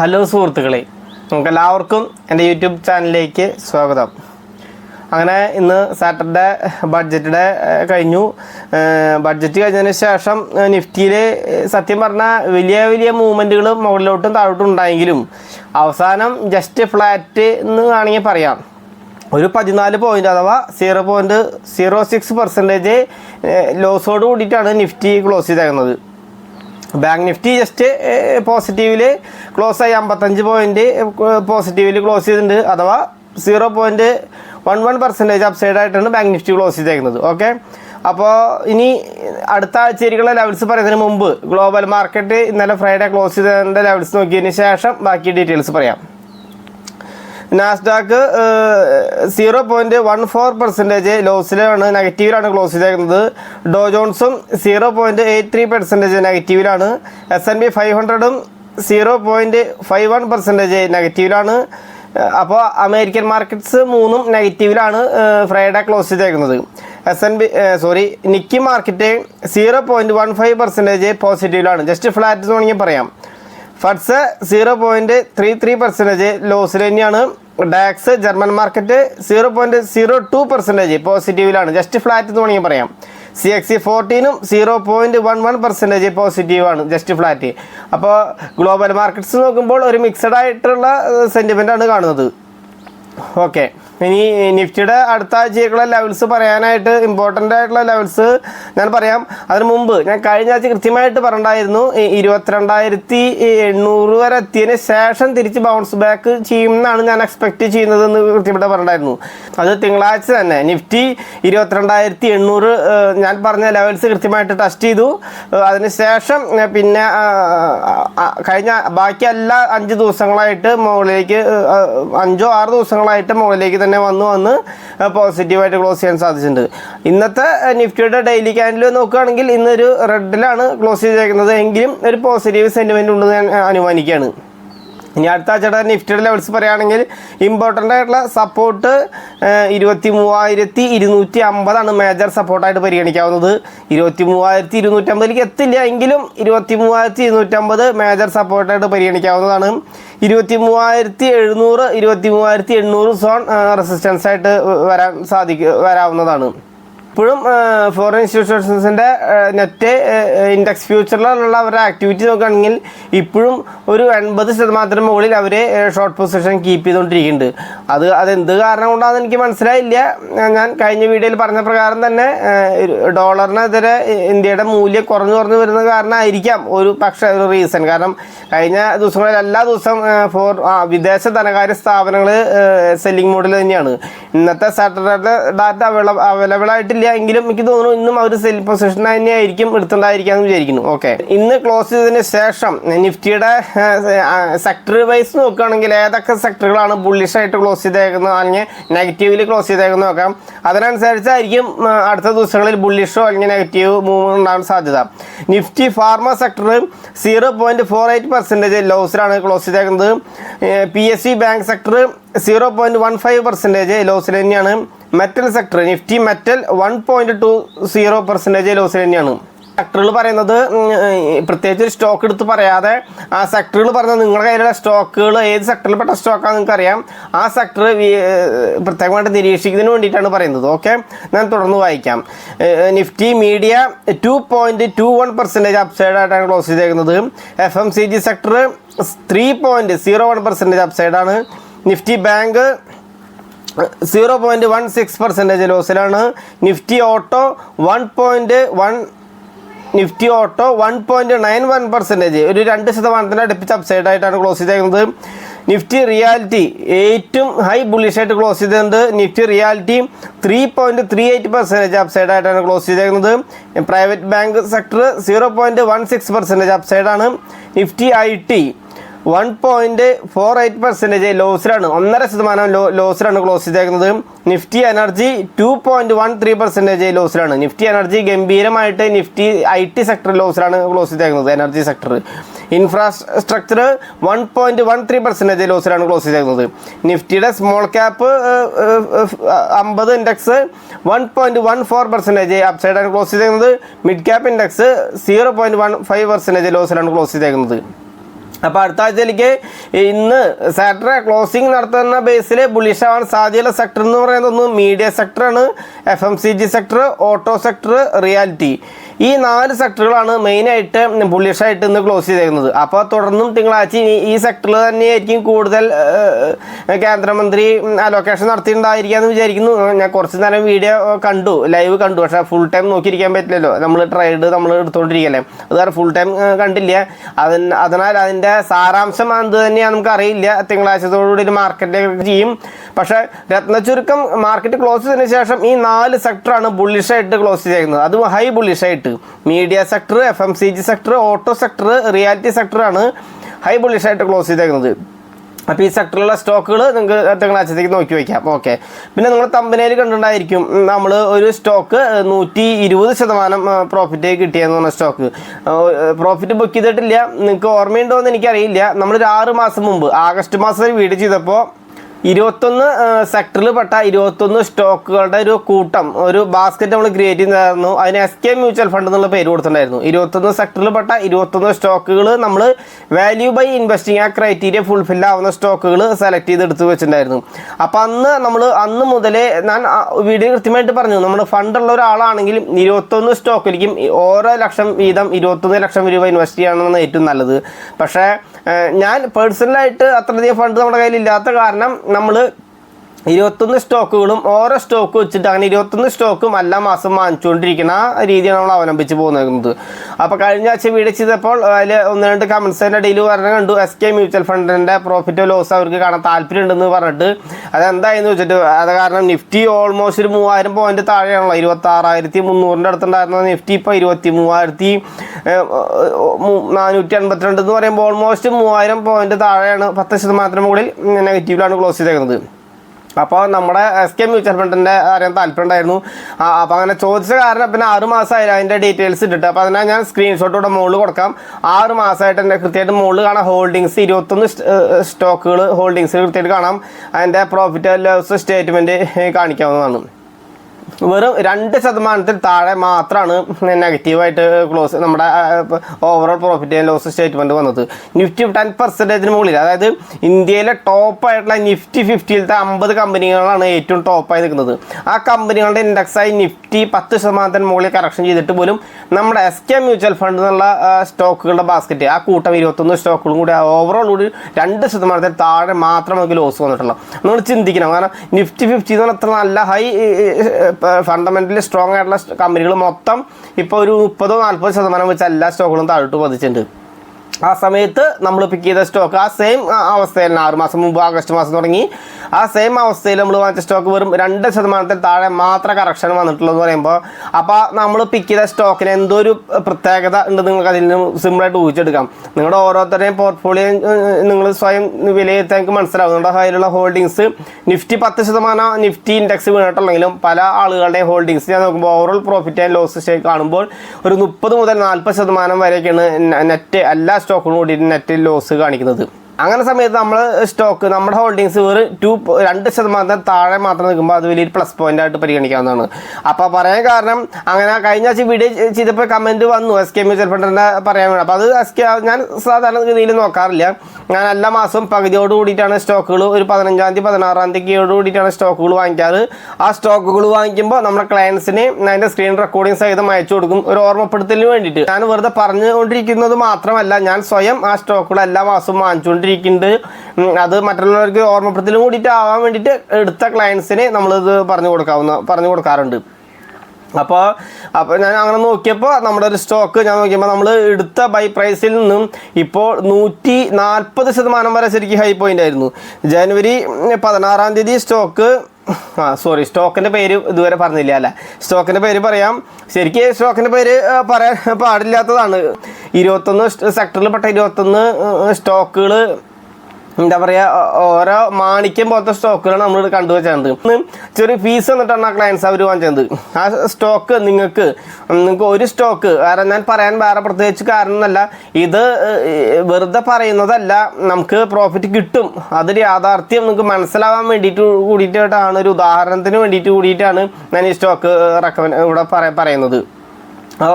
Hello സുഹൃത്തുക്കളെ നമുക്ക് എല്ലാവർക്കും എന്റെ യൂട്യൂബ് ചാനലിലേക്ക് സ്വാഗതം. അങ്ങനെ ഇന്ന് സാറ്റർഡേ ബഡ്ജറ്റിടെ കഴിഞ്ഞു. ബഡ്ജറ്റ് കഴിഞ്ഞതിന് ശേഷം നിഫ്റ്റിയിൽ സത്യം പറഞ്ഞാൽ വലിയ വലിയ മൂവ്മെന്റുകൾ മുകളിലോട്ടും താഴോട്ടും ഉണ്ടായെങ്കിലും അവസാനം ജസ്റ്റ് ഫ്ലാറ്റ് എന്ന് വേണമെങ്കിൽ പറയാം. ഒരു പതിനാല് പോയിന്റ് അഥവാ zero point zero six percentage ലോസോട് കൂടിയിട്ടാണ് നിഫ്റ്റി ക്ലോസ് ചെയ്തേക്കുന്നത്. ബാങ്ക് നിഫ്റ്റി ജസ്റ്റ് പോസിറ്റീവിൽ ക്ലോസ് ആയി അമ്പത്തഞ്ച് പോയിന്റ് പോസിറ്റീവിൽ ക്ലോസ് ചെയ്തിട്ടുണ്ട്. അഥവാ zero point one one percentage upside ആയിട്ടാണ് ബാങ്ക് നിഫ്റ്റി ക്ലോസ് ചെയ്തേക്കുന്നത്. ഓക്കെ അപ്പോൾ ഇനി അടുത്ത ആഴ്ചയിലുള്ള ലെവൽസ് പറയുന്നതിന് മുമ്പ് ഗ്ലോബൽ മാർക്കറ്റ് ഇന്നലെ ഫ്രൈഡേ ക്ലോസ് ചെയ്തതിന്റെ ലെവൽസ് നോക്കിയതിന് ശേഷം ബാക്കി ഡീറ്റെയിൽസ് പറയാം. Nasdaq zero point one four percentage ലോസിലാണ് നെഗറ്റീവിലാണ് ക്ലോസ് ചെയ്തേക്കുന്നത്. Dow ജോൺസും zero point eight three percentage നെഗറ്റീവിലാണ് S N B five ഹൺഡ്രഡും zero point five one percentage നെഗറ്റീവിലാണ് അപ്പോൾ അമേരിക്കൻ മാർക്കറ്റ്സ് മൂന്നും നെഗറ്റീവിലാണ് ഫ്രൈഡേ ക്ലോസ് ചെയ്തേക്കുന്നത്. S N B sorry Nikkei market zero point one five percentage പോസിറ്റീവിലാണ് just flat വേണമെങ്കിൽ പറയാം. ഫഡ്സ് zero point three three percentage ലോസിൽ തന്നെയാണ്. DAX German market zero point zero two percentage പോസിറ്റീവിലാണ് just flat എന്ന് വേണമെങ്കിൽ പറയാം. C X C ഫോർട്ടീനും zero point one one percentage പോസിറ്റീവാണ് just flat അപ്പോൾ global markets നോക്കുമ്പോൾ ഒരു മിക്സഡ് ആയിട്ടുള്ള സെന്റിമെന്റ് ആണ് കാണുന്നത്. ഓക്കെ ഇനി നിഫ്റ്റിയുടെ അടുത്ത ആഴ്ചയ്ക്കുള്ള ലെവൽസ് പറയാനായിട്ട് ഇമ്പോർട്ടന്റ് ആയിട്ടുള്ള ലെവൽസ് ഞാൻ പറയാം. അതിന് മുമ്പ് ഞാൻ കഴിഞ്ഞ ആഴ്ച കൃത്യമായിട്ട് പറഞ്ഞിട്ടുണ്ടായിരുന്നു ഇരുപത്തിരണ്ടായിരത്തി എണ്ണൂറ് വരെ എത്തിയതിന് ശേഷം തിരിച്ച് ബൗൺസ് ബാക്ക് ചെയ്യുമെന്നാണ് ഞാൻ എക്സ്പെക്ട് ചെയ്യുന്നത് എന്ന് കൃത്യമായിട്ട് പറഞ്ഞിട്ടുണ്ടായിരുന്നു. അത് തിങ്കളാഴ്ച തന്നെ. നിഫ്റ്റി ഇരുപത്തിരണ്ടായിരത്തി എണ്ണൂറ് ഞാൻ പറഞ്ഞ ലെവൽസ് കൃത്യമായിട്ട് ടെസ്റ്റ് ചെയ്തു. ഏഹ്, അതിന് ശേഷം പിന്നെ കഴിഞ്ഞ ബാക്കി എല്ലാ അഞ്ച് ദിവസങ്ങളായിട്ട് മുകളിലേക്ക് അഞ്ചോ ആറ് ദിവസങ്ങളായിട്ട് മുകളിലേക്ക് തന്നെ വന്ന് വന്ന് പോസിറ്റീവായിട്ട് ക്ലോസ് ചെയ്യാൻ സാധിച്ചിട്ടുണ്ട്. ഇന്നത്തെ നിഫ്റ്റിയുടെ ഡെയിലി ക്യാൻഡിൽ നോക്കുകയാണെങ്കിൽ ഇന്നൊരു റെഡിലാണ് ക്ലോസ് ചെയ്തേക്കുന്നത്. എങ്കിലും ഒരു പോസിറ്റീവ് സെന്റിമെന്റ് ഉണ്ടെന്ന് ഞാൻ അനുമാനിക്കുകയാണ്. ഇനി അടുത്ത ചേട്ടാ നിഫ്റ്റിയുടെ ലെവൽസ് പറയുകയാണെങ്കിൽ ഇമ്പോർട്ടന്റ് ആയിട്ടുള്ള സപ്പോർട്ട് ഇരുപത്തി മൂവായിരത്തി ഇരുന്നൂറ്റി അമ്പതാണ് മേജർ സപ്പോർട്ടായിട്ട് പരിഗണിക്കാവുന്നത്. ഇരുപത്തി മൂവായിരത്തി ഇരുന്നൂറ്റമ്പതിലേക്ക് എത്തില്ല എങ്കിലും ഇരുപത്തി മൂവായിരത്തി ഇരുന്നൂറ്റമ്പത് മേജർ സപ്പോർട്ടായിട്ട് പരിഗണിക്കാവുന്നതാണ്. ഇരുപത്തി മൂവായിരത്തി എഴുന്നൂറ് ഇരുപത്തി മൂവായിരത്തി എണ്ണൂറ് സോൺ റെസിസ്റ്റൻസ് ആയിട്ട് വരാൻ സാധിക്കും വരാവുന്നതാണ്. ഇപ്പോഴും ഫോറിൻ ഇൻസ്റ്റിറ്റ്യൂഷൻസിന്റെ നെറ്റ് ഇൻഡെക്സ് ഫ്യൂച്ചറിലുള്ള അവരുടെ ആക്ടിവിറ്റി നോക്കുകയാണെങ്കിൽ ഇപ്പോഴും ഒരു എൺപത് ശതമാനത്തിന് മുകളിൽ അവർ ഷോർട്ട് പൊസിഷൻ കീപ്പ് ചെയ്തുകൊണ്ടിരിക്കുന്നുണ്ട്. അത് അതെന്ത് കാരണം കൊണ്ടാണെന്ന് എനിക്ക് മനസ്സിലായില്ല. ഞാൻ കഴിഞ്ഞ വീഡിയോയിൽ പറഞ്ഞ പ്രകാരം തന്നെ ഡോളറിനെതിരെ ഇന്ത്യയുടെ മൂല്യം കുറഞ്ഞു കുറഞ്ഞു വരുന്ന കാരണമായിരിക്കാം ഒരു പക്ഷേ ഒരു റീസൺ കാരണം കഴിഞ്ഞ ദിവസങ്ങളിൽ എല്ലാ ദിവസവും ഫോർ വിദേശ ധനകാര്യ സ്ഥാപനങ്ങൾ സെല്ലിംഗ് മോഡിൽ തന്നെയാണ്. ഇന്നത്തെ സാറ്റർഡേ ഡാറ്റ അവൈലബിൾ ആയിട്ടില്ല. എങ്കിലും എനിക്ക് തോന്നുന്നു ഇന്നും അവർ സെൽ പൊസിഷൻ തന്നെയായിരിക്കും എടുത്തിട്ടുണ്ടായിരിക്കാമെന്ന് വിചാരിക്കുന്നു. ഓക്കെ ഇന്ന് ക്ലോസ് ചെയ്തതിന് ശേഷം നിഫ്റ്റിയുടെ സെക്ടർ വൈസ് നോക്കുകയാണെങ്കിൽ ഏതൊക്കെ സെക്ടറുകളാണ് ബുള്ളിഷ് ആയിട്ട് ക്ലോസ് ചെയ്തേക്കുന്നത് അല്ലെങ്കിൽ നെഗറ്റീവിൽ ക്ലോസ് ചെയ്തേക്കുന്നത് നോക്കാം. അതിനനുസരിച്ചായിരിക്കും അടുത്ത ദിവസങ്ങളിൽ ബുള്ളിഷോ അല്ലെങ്കിൽ നെഗറ്റീവ് മൂവ് ഉണ്ടാകാൻ സാധ്യത. Nifty pharma sector zero point four eight percentage ലോസിലാണ് close ചെയ്തേക്കുന്നത്. P S C bank sector zero point one five percentage ലോസിൽ തന്നെയാണ്. Metal sector Nifty metal one point two zero percentage ലോസിൽ തന്നെയാണ്. സെക്ടറുകൾ പറയുന്നത് പ്രത്യേകിച്ച് ഒരു സ്റ്റോക്ക് എടുത്ത് പറയാതെ ആ സെക്ടറുകൾ പറഞ്ഞത് നിങ്ങളുടെ കയ്യിലുള്ള സ്റ്റോക്കുകൾ ഏത് സെക്ടറിൽപ്പെട്ട സ്റ്റോക്കാണെന്ന് നിങ്ങൾക്കറിയാം. ആ സെക്ടർ പ്രത്യേകമായിട്ട് നിരീക്ഷിക്കുന്നതിന് വേണ്ടിയിട്ടാണ് പറയുന്നത് ഓക്കെ ഞാൻ തുടർന്ന് വായിക്കാം. Nifty media two point two one percentage upside ആയിട്ടാണ് ക്ലോസ് ചെയ്തേക്കുന്നത്. F M C G sector three point zero one percentage അപ്സൈഡാണ് Nifty bank zero point one six percentage ലോസിലാണ്. Nifty auto one point one Nifty auto one point nine one percentage ഒരു രണ്ട് ശതമാനത്തിന്റെ അടുപ്പിച്ച് upside ആയിട്ടാണ് close ചെയ്തേക്കുന്നത്. Nifty reality ഏറ്റവും high bullish ആയിട്ട് close ചെയ്തിട്ടുണ്ട് Nifty realty three point three eight percentage upside ആയിട്ടാണ് ക്ലോസ് ചെയ്തേക്കുന്നത്. Private bank sector zero point one six percentage അപ്സൈഡാണ് Nifty I T one point four eight percentage ലോസിലാണ് ഒന്നര ശതമാനം low ലോസിലാണ് close ചെയ്തേക്കുന്നത്. Nifty energy two point one three percentage ലോസിലാണ് Nifty energy ഗംഭീരമായിട്ട് Nifty I T sector ലോസിലാണ് close ചെയ്തേക്കുന്നത് energy sector infrastructure one point one three percentage ലോസിലാണ് close ചെയ്തേക്കുന്നത്. നിഫ്റ്റിയുടെ small cap അമ്പത് index one point one four percentage അപ്സൈഡാണ് close ചെയ്തേക്കുന്നത്. Mid cap index zero point one five percentage ലോസിലാണ് close ചെയ്തേക്കുന്നത്. അപ്പോൾ അടുത്ത ആഴ്ചയിലേക്ക് ഇന്ന് സാറ്റർഡേ ക്ലോസിംഗ് നടത്തുന്ന ബേസിൽ ബുള്ളിഷ് ആവാൻ സാധ്യതയുള്ള സെക്ടർ എന്ന് പറയുന്നത് ഒന്ന് media സെക്ടറാണ് F M C G sector auto sector realty ഈ നാല് സെക്ടറുകളാണ് മെയിനായിട്ട് ബുള്ളിഷായിട്ട് ഇന്ന് ക്ലോസ് ചെയ്തേക്കുന്നത്. അപ്പോൾ തുടർന്നും തിങ്കളാഴ്ച ഈ- ഈ സെക്ടറിൽ തന്നെയായിരിക്കും കൂടുതൽ കേന്ദ്രമന്ത്രി അലോക്കേഷൻ നടത്തിയിട്ടുണ്ടായിരിക്കാന്ന് വിചാരിക്കുന്നു. ഞാൻ കുറച്ച് നേരം വീഡിയോ കണ്ടു ലൈവ് കണ്ടു. പക്ഷേ ഫുൾ ടൈം നോക്കിയിരിക്കാൻ പറ്റില്ലല്ലോ. നമ്മൾ ട്രേഡ് നമ്മൾ എടുത്തുകൊണ്ടിരിക്കല്ലേ അത് കാരണം ഫുൾ ടൈം കണ്ടില്ല. അതിന് അതിനാൽ അതിന്റെ സാരാംശം എന്ത് തന്നെയാണ് നമുക്കറിയില്ല തിങ്കളാഴ്ചത്തോടുകൂടി ഒരു മാർക്കറ്റിലേക്ക് ചെയ്യും. പക്ഷേ രത്നചുരുക്കം മാർക്കറ്റ് ക്ലോസ് ചെയ്തതിന് ശേഷം ഈ നാല് സെക്ടറാണ് ബുള്ളിഷായിട്ട് ക്ലോസ് ചെയ്തേക്കുന്നത്. അതും high ബുള്ളിഷായിട്ട് media sector F M C G sector auto sector realty സെക്ടറാണ് high bullish ആയിട്ട് ക്ലോസ് ചെയ്തേക്കുന്നത്. അപ്പോൾ ഈ സെക്ടറിലുള്ള സ്റ്റോക്കുകൾ നിങ്ങൾക്ക് തിങ്കളാഴ്ചത്തേക്ക് നോക്കി വയ്ക്കാം ഓക്കെ. പിന്നെ നിങ്ങൾ തമ്പനയിൽ കണ്ടിട്ടുണ്ടായിരിക്കും. നമ്മൾ ഒരു സ്റ്റോക്ക് നൂറ്റി ഇരുപത് ശതമാനം പ്രോഫിറ്റ് കിട്ടിയെന്ന് പറഞ്ഞ സ്റ്റോക്ക്. പ്രോഫിറ്റ് ബുക്ക് ചെയ്തിട്ടില്ല. നിങ്ങൾക്ക് ഓർമ്മയുണ്ടോ എന്ന് എനിക്കറിയില്ല. നമ്മളൊരു ആറ് മാസം മുമ്പ് ആഗസ്റ്റ് മാസം വീഡിയോ ചെയ്തപ്പോൾ ഇരുപത്തൊന്ന് സെക്ടറിൽ പെട്ട ഇരുപത്തൊന്ന് സ്റ്റോക്കുകളുടെ ഒരു കൂട്ടം ഒരു ബാസ്ക്കറ്റ് നമ്മൾ ക്രിയേറ്റ് ചെയ്തായിരുന്നു അതിന് എസ് കെ മ്യൂച്വൽ ഫണ്ട് എന്നുള്ള പേര് കൊടുത്തിട്ടുണ്ടായിരുന്നു. ഇരുപത്തൊന്ന് സെക്ടറിൽ പെട്ട ഇരുപത്തൊന്ന് സ്റ്റോക്കുകൾ നമ്മൾ വാല്യൂ ബൈ ഇൻവെസ്റ്റിംഗ് ആ ക്രൈറ്റീരിയ ഫുൾഫിൽ ആവുന്ന സ്റ്റോക്കുകൾ സെലക്ട് ചെയ്ത് എടുത്തു വെച്ചിട്ടുണ്ടായിരുന്നു. അപ്പോൾ അന്ന് നമ്മൾ അന്ന് മുതലേ ഞാൻ വീഡിയോ കൃത്യമായിട്ട് പറഞ്ഞു. നമ്മൾ ഫണ്ടുള്ള ഒരാളാണെങ്കിൽ ഇരുപത്തൊന്ന് സ്റ്റോക്കിലേക്കും ഓരോ ലക്ഷം വീതം ഇരുപത്തൊന്ന് ലക്ഷം രൂപ ഇൻവെസ്റ്റ് ചെയ്യണമെന്നാണ് ഏറ്റവും നല്ലത്. പക്ഷേ ഞാൻ പേഴ്സണലായിട്ട് അത്രയധികം ഫണ്ട് നമ്മുടെ കയ്യിൽ ഇല്ലാത്ത കാരണം നമ്മൾ ഇരുപത്തൊന്ന് സ്റ്റോക്കുകളും ഓരോ സ്റ്റോക്ക് വെച്ചിട്ട് അങ്ങനെ ഇരുപത്തൊന്ന് സ്റ്റോക്കും എല്ലാ മാസം വാങ്ങിച്ചുകൊണ്ടിരിക്കുന്ന രീതിയാണ് നമ്മൾ അവലംബിച്ച് പോകുന്നത്. അപ്പോൾ കഴിഞ്ഞ ആഴ്ച വീഡിയോ ചെയ്തപ്പോൾ അതിൽ ഒന്ന് രണ്ട് കമൻസിന്റെ ഇടയിൽ പറഞ്ഞ കണ്ടു. എസ് കെ മ്യൂച്വൽ ഫണ്ടിന്റെ പ്രോഫിറ്റോ ലോസ് അവർക്ക് കാണാൻ താല്പര്യമുണ്ടെന്ന് പറഞ്ഞിട്ട്. അതെന്തായെന്ന് വെച്ചിട്ട് അത് കാരണം നിഫ്റ്റി ഓൾമോസ്റ്റ് ഒരു മൂവായിരം പോയിന്റ് താഴെയാണല്ലോ. ഇരുപത്തി ആറായിരത്തി മുന്നൂറിന്റെ അടുത്തുണ്ടായിരുന്ന നിഫ്റ്റി ഇപ്പോൾ ഇരുപത്തി മൂവായിരത്തി നാനൂറ്റി അൻപത്തിരണ്ട് എന്ന് പറയുമ്പോൾ ഓൾമോസ്റ്റ് മൂവായിരം പോയിന്റ് താഴെയാണ്. പത്ത് ശതമാനത്തിന് മുകളിൽ നെഗറ്റീവിലാണ് ക്ലോസ് ചെയ്തേക്കുന്നത്. അപ്പോൾ നമ്മുടെ എസ് കെ മ്യൂച്വൽ ഫണ്ടിന്റെ അറിയാൻ താല്പര്യം ഉണ്ടായിരുന്നു. അപ്പോൾ അങ്ങനെ ചോദിച്ച കാരണം പിന്നെ ആറ് മാസമായില്ല അതിന്റെ ഡീറ്റെയിൽസ് ഇട്ടിട്ട്. അപ്പോൾ അതിനാൽ ഞാൻ സ്ക്രീൻഷോട്ട് ഇവിടെ മുകളിൽ കൊടുക്കാം. ആറ് മാസമായിട്ട് എന്റെ കൃത്യമായിട്ട് മുകളിൽ കാണാം ഹോൾഡിങ്സ് ഇരുപത്തൊന്ന് സ്റ്റോക്കുകൾ ഹോൾഡിങ്സ് കൃത്യമായിട്ട് കാണാം. അതിന്റെ പ്രോഫിറ്റ് ലോസ് സ്റ്റേറ്റ്മെന്റ് കാണിക്കാവുന്നതാണ്. വെറും രണ്ട് ശതമാനത്തിൽ താഴെ മാത്രമാണ് നെഗറ്റീവായിട്ട് ക്ലോസ് നമ്മുടെ overall profit and loss statement വന്നത്. നിഫ്റ്റി ടെൻ പെർസെന്റേജിന് മുകളിൽ അതായത് ഇന്ത്യയിലെ ടോപ്പായിട്ടുള്ള നിഫ്റ്റി ഫിഫ്റ്റിയിലത്തെ അമ്പത് കമ്പനികളാണ് ഏറ്റവും ടോപ്പായി നിൽക്കുന്നത്. ആ കമ്പനികളുടെ ഇൻഡെക്സായി നിഫ്റ്റി പത്ത് ശതമാനത്തിന് മുകളിൽ കറക്ഷൻ ചെയ്തിട്ട് പോലും നമ്മുടെ എസ് കെ മ്യൂച്വൽ ഫണ്ട് എന്നുള്ള സ്റ്റോക്കുകളുടെ ബാസ്ക്കറ്റ് ആ കൂട്ടം ഇരുപത്തൊന്ന് സ്റ്റോക്കുകളും കൂടി ഓവറോൾ കൂടി രണ്ട് ശതമാനത്തിൽ താഴെ മാത്രം നമുക്ക് ലോസ് വന്നിട്ടുള്ളൂ. നമ്മൾ ചിന്തിക്കണം കാരണം നിഫ്റ്റി ഫിഫ്റ്റി എന്ന് പറഞ്ഞാൽ അത്ര നല്ല ഹൈ ഫണ്ടമെന്റലി സ്ട്രോങ് ആയിട്ടുള്ള കമ്പനികൾ മൊത്തം ഇപ്പോൾ ഒരു മുപ്പതോ നാൽപ്പതോ ശതമാനം വെച്ച് എല്ലാ സ്റ്റോക്കുകളും താഴോട്ട് പതിച്ചിട്ടുണ്ട്. ആ സമയത്ത് നമ്മൾ പിക്ക് ചെയ്ത സ്റ്റോക്ക് ആ സെയിം അവസ്ഥയിൽ ആറ് മാസം മുമ്പ് ആഗസ്റ്റ് മാസം തുടങ്ങി. ആ സെയിം അവസ്ഥയിൽ നമ്മൾ വാങ്ങിച്ച സ്റ്റോക്ക് വെറും രണ്ട് ശതമാനത്തിൽ താഴെ മാത്രം കറക്ഷൻ വന്നിട്ടുള്ളത് പറയുമ്പോൾ അപ്പോൾ നമ്മൾ പിക്ക് ചെയ്ത സ്റ്റോക്കിന് എന്തോ ഒരു പ്രത്യേകത ഉണ്ട് നിങ്ങൾക്ക് അതിൽ നിന്ന് സിമ്പിളായിട്ട് ഊഹിച്ചെടുക്കാം. നിങ്ങളുടെ ഓരോരുത്തരുടെയും പോർട്ട്ഫോളിയോ നിങ്ങൾ സ്വയം വിലയിരുത്താൻ നിങ്ങൾക്ക് മനസ്സിലാവും. നിങ്ങളുടെ കയ്യിലുള്ള ഹോൾഡിങ്സ് നിഫ്റ്റി പത്ത് ശതമാനം നിഫ്റ്റി ഇൻഡെക്സ് വീണിട്ടുണ്ടെങ്കിലും പല ആളുകളുടെയും ഹോൾഡിങ്സ് ഞാൻ നോക്കുമ്പോൾ ഓവറോൾ പ്രോഫിറ്റ് ആൻഡ് ലോസ് കാണുമ്പോൾ ഒരു മുപ്പത് മുതൽ നാൽപ്പത് ശതമാനം വരെയൊക്കെയാണ് നെറ്റ് എല്ലാ സ്റ്റോക്കിനും കൂടി നെറ്റ് ലോസ് കാണിക്കുന്നത്. അങ്ങനെ സമയത്ത് നമ്മൾ സ്റ്റോക്ക് നമ്മുടെ ഹോൾഡിങ്സ് വെറും ടു രണ്ട് ശതമാനത്തിന് താഴെ മാത്രം നിൽക്കുമ്പോൾ അത് വലിയൊരു പ്ലസ് പോയിന്റ് ആയിട്ട് പരിഗണിക്കാവുന്നതാണ്. അപ്പോൾ പറയാൻ കാരണം അങ്ങനെ കഴിഞ്ഞ ആഴ്ച വീഡിയോ ചെയ്തപ്പോൾ കമന്റ് വന്നു. എസ് കെ മ്യൂച്വൽ ഫണ്ടിന്റെ പറയാൻ വേണം. അപ്പോൾ അത് എസ് കെ ഞാൻ സാധാരണ രീതിയിൽ നോക്കാറില്ല. ഞാൻ എല്ലാ മാസവും പകുതിയോട് കൂടിയിട്ടാണ് സ്റ്റോക്കുകൾ ഒരു പതിനഞ്ചാം തീയതി പതിനാറാം തീയതിയോട് കൂടിയിട്ടാണ് സ്റ്റോക്കുകൾ വാങ്ങിക്കാറ്. ആ സ്റ്റോക്കുകൾ വാങ്ങിക്കുമ്പോൾ നമ്മുടെ ക്ലയൻസിന് അതിന്റെ സ്ക്രീൻ റെക്കോർഡിംഗ് സഹിതം അയച്ചു കൊടുക്കും. ഒരു ഓർമ്മപ്പെടുത്തലിന് വേണ്ടിയിട്ട്. ഞാൻ വെറുതെ പറഞ്ഞുകൊണ്ടിരിക്കുന്നത് മാത്രമല്ല ഞാൻ സ്വയം ആ സ്റ്റോക്കുകൾ എല്ലാ മാസവും വാങ്ങിച്ചുകൊണ്ടിരിക്കുന്നുണ്ട് ഉം, അത് മറ്റുള്ളവർക്ക് ഓർമ്മപ്പെടുത്തലും കൂടിയിട്ട് ആവാൻ വേണ്ടിയിട്ട് എടുത്ത ക്ലയൻസിന് നമ്മളിത് പറഞ്ഞു കൊടുക്കാവുന്ന പറഞ്ഞു കൊടുക്കാറുണ്ട്. അപ്പോൾ അപ്പോൾ ഞാൻ അങ്ങനെ നോക്കിയപ്പോൾ നമ്മുടെ ഒരു സ്റ്റോക്ക് ഞാൻ നോക്കിയപ്പോൾ നമ്മൾ എടുത്ത ബൈ പ്രൈസിൽ നിന്നും ഇപ്പോൾ നൂറ്റി നാൽപ്പത് ശതമാനം വരെ ശരിക്കും ഹൈ പോയിന്റ് ആയിരുന്നു. ജനുവരി പതിനാറാം തീയതി സ്റ്റോക്ക് ആ സോറി സ്റ്റോക്കിന്റെ പേര് ഇതുവരെ പറഞ്ഞില്ല അല്ല? സ്റ്റോക്കിന്റെ പേര് പറയാം. ശരിക്കും സ്റ്റോക്കിന്റെ പേര് പറയാൻ പാടില്ലാത്തതാണ്. ഇരുപത്തൊന്ന് സെക്ടറിൽ പെട്ട ഇരുപത്തൊന്ന് സ്റ്റോക്കുകൾ എന്താ പറയുക ഓരോ മാണിക്യം പോലത്തെ സ്റ്റോക്കുകളാണ് നമ്മൾ കണ്ടുവച്ചത് ചെറിയ ഫീസ് എന്നിട്ടാണ് ആ ക്ലയൻസ് അവർ വാങ്ങിച്ചത് ആ സ്റ്റോക്ക് നിങ്ങൾക്ക് നിങ്ങൾക്ക് ഒരു സ്റ്റോക്ക് വേറെ ഞാൻ പറയാൻ വേറെ പ്രത്യേകിച്ച് കാരണമൊന്നുമല്ല. ഇത് വെറുതെ പറയുന്നതല്ല നമുക്ക് പ്രോഫിറ്റ് കിട്ടും. അതൊരു യാഥാർത്ഥ്യം നിങ്ങൾക്ക് മനസ്സിലാവാൻ വേണ്ടിയിട്ട് കൂടിയിട്ടാണ് ഒരു ഉദാഹരണത്തിന് വേണ്ടിയിട്ട് കൂടിയിട്ടാണ് ഞാൻ ഈ സ്റ്റോക്ക് റെക്കമെൻഡ് ഇവിടെ പറയുന്നത്.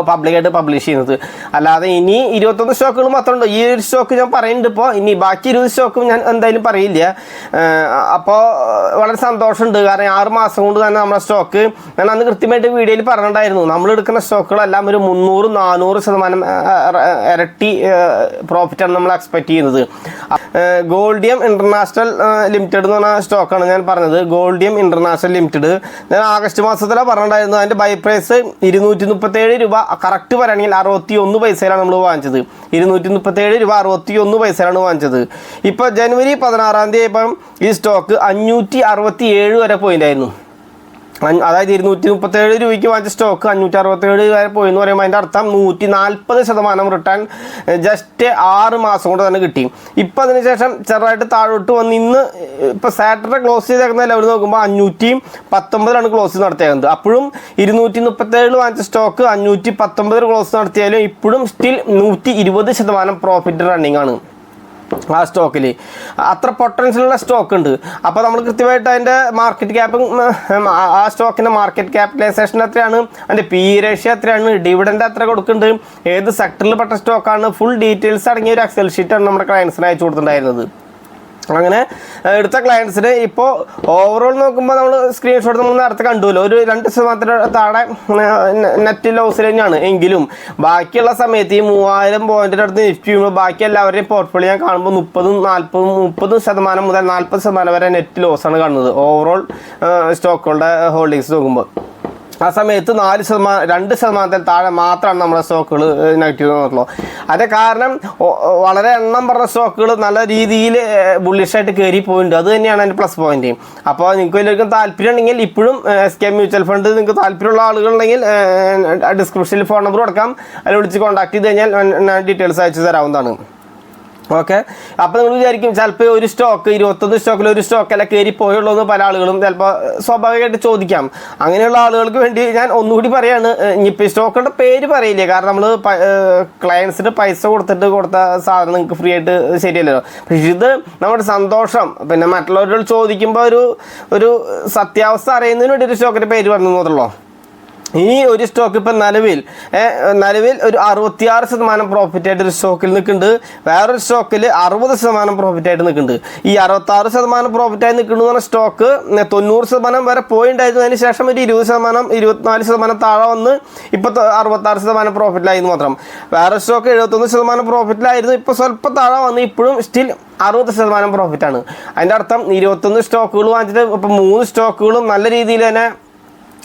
പബ്ലിക്കായിട്ട് പബ്ലിഷ് ചെയ്യുന്നത്. അല്ലാതെ ഇനി ഇരുപത്തൊന്ന് സ്റ്റോക്കുകൾ മാത്രമുണ്ട് ഈ ഒരു സ്റ്റോക്ക് ഞാൻ പറയുന്നുണ്ട് ഇപ്പോൾ ഇനി ബാക്കി ഇരുപത് സ്റ്റോക്കും ഞാൻ എന്തായാലും പറയില്ല. അപ്പോൾ വളരെ സന്തോഷമുണ്ട്. കാരണം ആറ് മാസം കൊണ്ട് തന്നെ നമ്മുടെ സ്റ്റോക്ക് ഞാൻ അന്ന് കൃത്യമായിട്ട് വീഡിയോയിൽ പറഞ്ഞിട്ടുണ്ടായിരുന്നു. നമ്മൾ എടുക്കുന്ന സ്റ്റോക്കുകളെല്ലാം ഒരു മുന്നൂറ് നാനൂറ് ശതമാനം ഇരട്ടി പ്രോഫിറ്റാണ് നമ്മൾ എക്സ്പെക്ട് ചെയ്യുന്നത്. ഗോൾഡിയം ഇന്റർനാഷണൽ ലിമിറ്റഡ് എന്ന് പറഞ്ഞ സ്റ്റോക്കാണ് ഞാൻ പറഞ്ഞത്. Goldium International Limited. ഞാൻ ആഗസ്റ്റ് മാസത്തിലാണ് പറഞ്ഞിട്ടുണ്ടായിരുന്നു അതിന്റെ ബൈ പ്രൈസ് ഇരുന്നൂറ്റി മുപ്പത്തേഴ് രൂപ കറക്റ്റ് പറയുകയാണെങ്കിൽ അറുപത്തി ഒന്ന് പൈസയിലാണ് നമ്മൾ വാങ്ങിച്ചത്. ഇരുന്നൂറ്റി മുപ്പത്തേഴ് രൂപ അറുപത്തി ഒന്ന് പൈസയിലാണ് വാങ്ങിച്ചത്. ഇപ്പോൾ ജനുവരി പതിനാറാം തീയതി ഇപ്പം ഈ സ്റ്റോക്ക് അഞ്ഞൂറ്റി അറുപത്തി ഏഴ് വരെ പോയിന്റായിരുന്നു അതായത് ഇരുന്നൂറ്റി മുപ്പത്തേഴ് രൂപയ്ക്ക് വാങ്ങിച്ച സ്റ്റോക്ക് അഞ്ഞൂറ്റി അറുപത്തേഴ് വരെ പോയി എന്ന് പറയുമ്പോൾ അതിന്റെ അർത്ഥം നൂറ്റി നാൽപ്പത് ശതമാനം റിട്ടേൺ ജസ്റ്റ് ആറ് മാസം കൊണ്ട് തന്നെ കിട്ടി. ഇപ്പം അതിനുശേഷം ചെറുതായിട്ട് താഴോട്ട് വന്ന് ഇന്ന് ഇപ്പോൾ സാറ്റർഡേ ക്ലോസ് ചെയ്തേക്കുന്ന ലെവൽ നോക്കുമ്പോൾ അഞ്ഞൂറ്റി പത്തൊമ്പതിലാണ് ക്ലോസ് നടത്തിയേക്കുന്നത്. അപ്പോഴും ഇരുന്നൂറ്റി മുപ്പത്തേഴിൽ വാങ്ങിച്ച സ്റ്റോക്ക് അഞ്ഞൂറ്റി പത്തൊമ്പതിൽ ക്ലോസ് നടത്തിയാലും ഇപ്പോഴും സ്റ്റിൽ നൂറ്റി ഇരുപത് ശതമാനം പ്രോഫിറ്റ് റണ്ണിങ് ആണ്. ആ സ്റ്റോക്കിൽ അത്ര പൊട്ടൻഷ്യലുള്ള സ്റ്റോക്ക് ഉണ്ട് അപ്പോൾ നമ്മൾ കൃത്യമായിട്ട് അതിന്റെ മാർക്കറ്റ് ക്യാപ്പും ആ സ്റ്റോക്കിന്റെ മാർക്കറ്റ് ക്യാപിറ്റലൈസേഷൻ എത്രയാണ്? അതിന്റെ പി റേഷ്യ എത്രയാണ്? ഡിവിഡൻഡ് എത്ര കൊടുക്കുന്നുണ്ട്? ഏത് സെക്ടറിൽ പെട്ട സ്റ്റോക്കാണ് ഫുൾ ഡീറ്റെയിൽസ് അടങ്ങിയ ഒരു എക്സൽ ഷീറ്റാണ് നമ്മുടെ ക്ലയൻസിന് അയച്ചു കൊടുത്തിട്ടുണ്ടായിരുന്നത്. അങ്ങനെ എടുത്ത ക്ലയൻസിന് ഇപ്പോൾ ഓവറോൾ നോക്കുമ്പോൾ നമ്മൾ സ്ക്രീൻഷോട്ട് നമ്മൾ നേരത്തെ കണ്ടുല്ലോ. ഒരു രണ്ട് ശതമാനത്തിന് താഴെ നെറ്റ് ലോസ് തന്നെയാണ്. എങ്കിലും ബാക്കിയുള്ള സമയത്ത് ഈ മൂവായിരം പോയിന്റിന്റെ അടുത്ത് നിഫ്റ്റി ചെയ്യുമ്പോൾ ബാക്കി എല്ലാവരുടെയും പോർട്ട്ഫോളിയോ ഞാൻ കാണുമ്പോൾ മുപ്പതും നാൽപ്പതും മുപ്പത് ശതമാനം മുതൽ നാൽപ്പത് ശതമാനം വരെ നെറ്റ് ലോസാണ് കാണുന്നത്. ഓവറോൾ സ്റ്റോക്കുകളുടെ ഹോൾഡിങ്സ് നോക്കുമ്പോൾ ആ സമയത്ത് നാല് ശതമാനം രണ്ട് ശതമാനത്തിൽ താഴെ മാത്രമാണ് നമ്മുടെ സ്റ്റോക്കുകൾ നെഗറ്റീവ് വന്നിട്ടുള്ളൂ അതിന്റെ കാരണം വളരെ എണ്ണം പറഞ്ഞ സ്റ്റോക്കുകൾ നല്ല രീതിയിൽ ബുള്ളിഷായിട്ട് കയറി പോയിട്ടുണ്ട്. അത് തന്നെയാണ് അതിന്റെ പ്ലസ് പോയിന്റ് അപ്പോൾ നിങ്ങൾക്ക് എല്ലാവർക്കും താല്പര്യം ഉണ്ടെങ്കിൽ ഇപ്പോഴും എസ് കെ മ്യൂച്വൽ ഫണ്ട് നിങ്ങൾക്ക് താല്പര്യമുള്ള ആളുകളുണ്ടെങ്കിൽ ഡിസ്ക്രിപ്ഷനിൽ ഫോൺ നമ്പർ കൊടുക്കാം. അതിൽ വിളിച്ച് കോൺടാക്ട് ചെയ്ത് കഴിഞ്ഞാൽ ഡീറ്റെയിൽസ് അയച്ചു തരാവുന്നതാണ്. ഓക്കെ? അപ്പോൾ നിങ്ങൾ വിചാരിക്കും ചിലപ്പോൾ ഒരു സ്റ്റോക്ക് ഇരുപത്തൊന്ന് സ്റ്റോക്കിൽ ഒരു സ്റ്റോക്കല്ല കയറി പോയുള്ളൂ എന്ന് പല ആളുകളും ചിലപ്പോൾ സ്വാഭാവികമായിട്ട് ചോദിക്കാം. അങ്ങനെയുള്ള ആളുകൾക്ക് വേണ്ടി ഞാൻ ഒന്നുകൂടി പറയാണ് ഇനിയിപ്പോൾ സ്റ്റോക്കുകളുടെ പേര് പറയില്ലേ? കാരണം നമ്മൾ ക്ലയൻസിന് പൈസ കൊടുത്തിട്ട് കൊടുത്ത സാധനം നിങ്ങൾക്ക് ഫ്രീ ആയിട്ട് ശരിയല്ലല്ലോ. പക്ഷേ ഇത് നമ്മുടെ സന്തോഷം. പിന്നെ മറ്റുള്ളവരോട് ചോദിക്കുമ്പോൾ ഒരു ഒരു സത്യാവസ്ഥ അറിയുന്നതിന് വേണ്ടി ഒരു സ്റ്റോക്കിന്റെ പേര് പറഞ്ഞു മാത്രമല്ലോ ഈ ഒരു സ്റ്റോക്ക് ഇപ്പം നിലവിൽ നിലവിൽ ഒരു അറുപത്തിയാറ് ശതമാനം പ്രോഫിറ്റ് ആയിട്ട് ഒരു സ്റ്റോക്കിൽ നിൽക്കുന്നുണ്ട്. വേറൊരു സ്റ്റോക്കിൽ അറുപത് ശതമാനം പ്രോഫിറ്റ് ആയിട്ട് നിൽക്കുന്നുണ്ട്. ഈ അറുപത്താറ് ശതമാനം പ്രോഫിറ്റ് ആയി നിൽക്കുന്നു പറഞ്ഞ സ്റ്റോക്ക് തൊണ്ണൂറ് ശതമാനം വരെ പോയിണ്ടായിരുന്നതിന് ശേഷം ഒരു ഇരുപത് ശതമാനം ഇരുപത്തിനാല് ശതമാനം താഴെ വന്ന് ഇപ്പോൾ അറുപത്താറ് ശതമാനം പ്രോഫിറ്റിലായിരുന്നു മാത്രം. വേറെ സ്റ്റോക്ക് എഴുപത്തൊന്ന് ശതമാനം പ്രോഫിറ്റിലായിരുന്നു ഇപ്പോൾ സ്വല്പം താഴെ വന്ന് ഇപ്പോഴും സ്റ്റിൽ അറുപത് ശതമാനം പ്രോഫിറ്റാണ് അതിന്റെ അർത്ഥം ഇരുപത്തൊന്ന് സ്റ്റോക്കുകൾ വാങ്ങിച്ചിട്ട് ഇപ്പോൾ മൂന്ന് സ്റ്റോക്കുകളും നല്ല രീതിയിൽ തന്നെ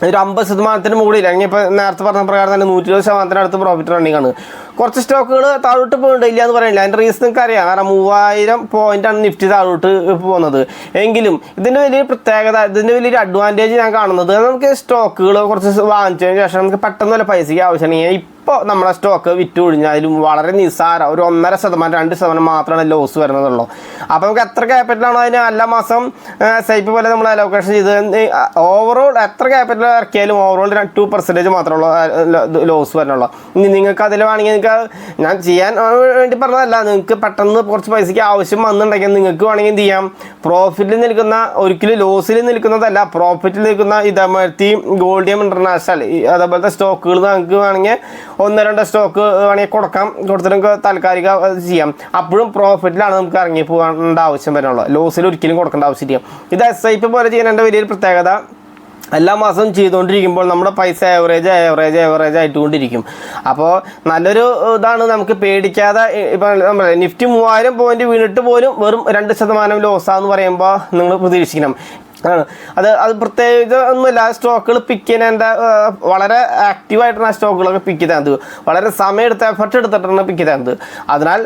ഒരു അമ്പത് ശതമാനത്തിന് മുകളിൽ അല്ലെങ്കിൽ ഇപ്പോൾ നേരത്തെ പറഞ്ഞ പ്രകാരം തന്നെ നൂറ്റി ഇരുപത് ശതമാനത്തിന് അടുത്ത് പ്രോഫിറ്റ് റണ്ണിങ് ആണ്. കുറച്ച് സ്റ്റോക്കുകൾ താഴോട്ട് ഇല്ല എന്ന് പറയുന്നില്ല അതിന്റെ റീസൺ നിങ്ങൾക്ക് അറിയാം കാരണം മൂവായിരം പോയിന്റാണ് നിഫ്റ്റി താഴോട്ട് പോകുന്നത്. എങ്കിലും ഇതിന്റെ വലിയൊരു പ്രത്യേകത ഇതിന്റെ വലിയൊരു അഡ്വാന്റേജ് ഞാൻ കാണുന്നത്. നമുക്ക് സ്റ്റോക്കുകൾ കുറച്ച് വാങ്ങിച്ചതിന് ശേഷം നമുക്ക് പെട്ടെന്ന് വല്ല പൈസയ്ക്ക് ആവശ്യമാണെങ്കിൽ ഇപ്പോൾ നമ്മുടെ സ്റ്റോക്ക് വിറ്റ് ഒഴിഞ്ഞാലും വളരെ നിസ്സാര ഒരു ഒന്നര ശതമാനം രണ്ട് ശതമാനം മാത്രമാണ് ലോസ് വരുന്നതുള്ളൂ. അപ്പോൾ നമുക്ക് എത്ര ക്യാപിറ്റലാണോ അതിന് എല്ലാ മാസം സൈപ്പ് പോലെ നമ്മൾ അലോക്കേഷൻ ചെയ്ത്? ഓവറോൾ എത്ര ക്യാപിറ്റൽ ഇറക്കിയാലും ഓവറോൾ ടു പെർസെന്റേജ് മാത്രമുള്ള ലോസ് വരണുള്ളൂ ഇനി നിങ്ങൾക്ക് അതിൽ വേണമെങ്കിൽ നിങ്ങൾക്ക് ഞാൻ ചെയ്യാൻ വേണ്ടി പറഞ്ഞതല്ല നിങ്ങൾക്ക് പെട്ടെന്ന് കുറച്ച് പൈസയ്ക്ക് ആവശ്യം വന്നിട്ടുണ്ടെങ്കിൽ നിങ്ങൾക്ക് വേണമെങ്കിൽ എന്ത് ചെയ്യാം? പ്രോഫിറ്റിൽ നിൽക്കുന്ന ഒരിക്കലും ലോസിൽ നിൽക്കുന്നതല്ല പ്രോഫിറ്റിൽ നിൽക്കുന്ന ഇതേമാതിരി ഗോൾഡിയം ഇന്റർനാഷണൽ അതേപോലത്തെ സ്റ്റോക്കുകൾ നിങ്ങൾക്ക് വേണമെങ്കിൽ ഒന്ന് രണ്ട് സ്റ്റോക്ക് വേണമെങ്കിൽ കൊടുക്കാം. കൊടുത്തിട്ട് നമുക്ക് താൽക്കാലിക ചെയ്യാം. അപ്പോഴും പ്രോഫിറ്റിലാണ് നമുക്ക് ഇറങ്ങി പോകേണ്ട ആവശ്യം വരുന്നുള്ളൂ ലോസിൽ ഒരിക്കലും കൊടുക്കേണ്ട ആവശ്യമില്ല. ഇത് എസ് ഐ പി പോലെ ചെയ്യുന്നതിന്റെ വലിയൊരു പ്രത്യേകത എല്ലാ മാസവും ചെയ്തുകൊണ്ടിരിക്കുമ്പോൾ നമ്മുടെ പൈസ ആവറേജ് ആവറേജ് ആവറേജ് ആയിട്ടുകൊണ്ടിരിക്കും. അപ്പോൾ നല്ലൊരു ഇതാണ് നമുക്ക് പേടിക്കാതെ ഇപ്പം നമ്മൾ നിഫ്റ്റി മൂവായിരം പോയിന്റ് വീണിട്ട് പോലും വെറും രണ്ട് ശതമാനം ലോസാന്ന് പറയുമ്പോൾ നിങ്ങൾ പ്രതീക്ഷിക്കണം. ആണ്. അത് അത് പ്രത്യേകിച്ച് ഒന്നുമില്ല. സ്റ്റോക്കുകൾ പിക്ക് ചെയ്യുന്നതിന്റെ വളരെ ആക്റ്റീവായിട്ടാണ് ആ സ്റ്റോക്കുകളൊക്കെ പിക്ക് ചെയ്തത്. വളരെ സമയം എടുത്ത് എഫർട്ട് എടുത്തിട്ടാണ് പിക്ക് ചെയ്തത്. അതിനാൽ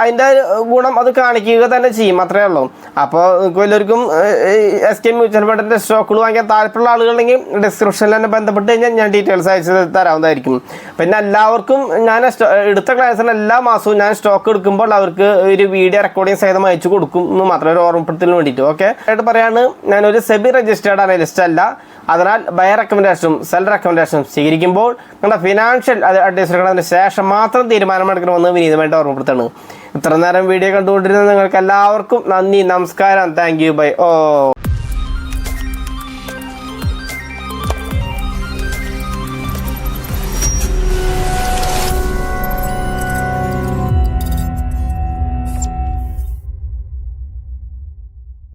അതിന്റെ ഗുണം അത് കാണിക്കുക തന്നെ ചെയ്യും. അത്രയേ ഉള്ളൂ. അപ്പോൾ എല്ലാവർക്കും എസ് കെ മ്യൂച്വൽ ഫണ്ടിന്റെ സ്റ്റോക്കുകൾ വാങ്ങിക്കാൻ താല്പര്യമുള്ള ആളുകളുണ്ടെങ്കിൽ ഡിസ്ക്രിപ്ഷനിൽ തന്നെ ബന്ധപ്പെട്ട് കഴിഞ്ഞാൽ ഞാൻ ഡീറ്റെയിൽസ് അയച്ച് തരാവുന്നതായിരിക്കും. പിന്നെ എല്ലാവർക്കും ഞാൻ എടുത്ത ക്ലാസ്സിന് എല്ലാ മാസവും ഞാൻ സ്റ്റോക്ക് എടുക്കുമ്പോൾ അവർക്ക് ഒരു വീഡിയോ റെക്കോർഡിങ് സഹിതം അയച്ചു കൊടുക്കും എന്ന് മാത്രമേ ഒരു ഓർമ്മപ്പെടുത്തലിന് വേണ്ടിയിട്ട്. ഓക്കെ ആയിട്ട് പറയാണ് ഞാനൊരു സെബി രജിസ്റ്റേർഡ് ലിസ്റ്റ് അല്ല. അതിനാൽ ബയർ റെക്കമെൻഡേഷനും സെൽ റെക്കമെൻഡേഷനും സ്വീകരിക്കുമ്പോൾ നിങ്ങളുടെ ഫിനാൻഷ്യൽ അഡ്വൈസറുകളതിന് ശേഷം മാത്രം തീരുമാനമെടുക്കണമെന്ന് വിനീതമായിട്ട് ഓർമ്മപ്പെടുത്തണം ഇത്ര നേരം വീഡിയോ കണ്ടുകൊണ്ടിരുന്ന നിങ്ങൾക്ക് എല്ലാവർക്കും നന്ദി നമസ്കാരം. Thank you bye oh.